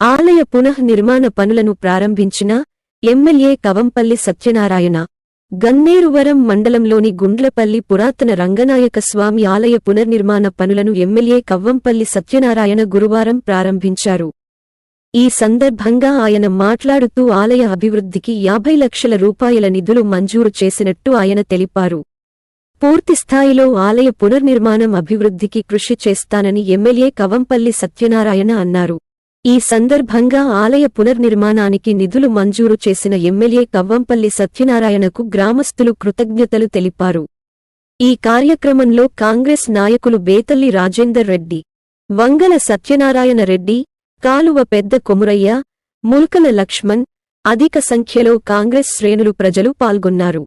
ఆలయ పునః నిర్మాణ పనులను ప్రారంభించిన ఎమ్మెల్యే కవంపల్లి సత్యనారాయణ గన్నేరువరం మండలంలోని గుండ్లపల్లి పురాతన రంగనాయక స్వామి ఆలయ పునర్నిర్మాణ పనులను ఎమ్మెల్యే కవ్వంపల్లి సత్యనారాయణ గురువారం ప్రారంభించారు. ఈ సందర్భంగా ఆయన మాట్లాడుతూ ఆలయ అభివృద్ధికి యాభై లక్షల రూపాయల నిధులు మంజూరు చేసినట్టు ఆయన తెలిపారు. పూర్తిస్థాయిలో ఆలయ పునర్నిర్మాణం అభివృద్ధికి కృషి చేస్తానని ఎమ్మెల్యే కవంపల్లి సత్యనారాయణ అన్నారు. ఈ సందర్భంగా ఆలయ పునర్నిర్మాణానికి నిధులు మంజూరు చేసిన ఎమ్మెల్యే కవ్వంపల్లి సత్యనారాయణకు గ్రామస్థులు కృతజ్ఞతలు తెలిపారు. ఈ కార్యక్రమంలో కాంగ్రెస్ నాయకులు బేతల్లి రాజేందర్ రెడ్డి వంగల సత్యనారాయణ రెడ్డి కాలువ పెద్ద కొమురయ్య ముల్కల లక్ష్మణ్ అధిక సంఖ్యలో కాంగ్రెస్ శ్రేణులు ప్రజలు పాల్గొన్నారు.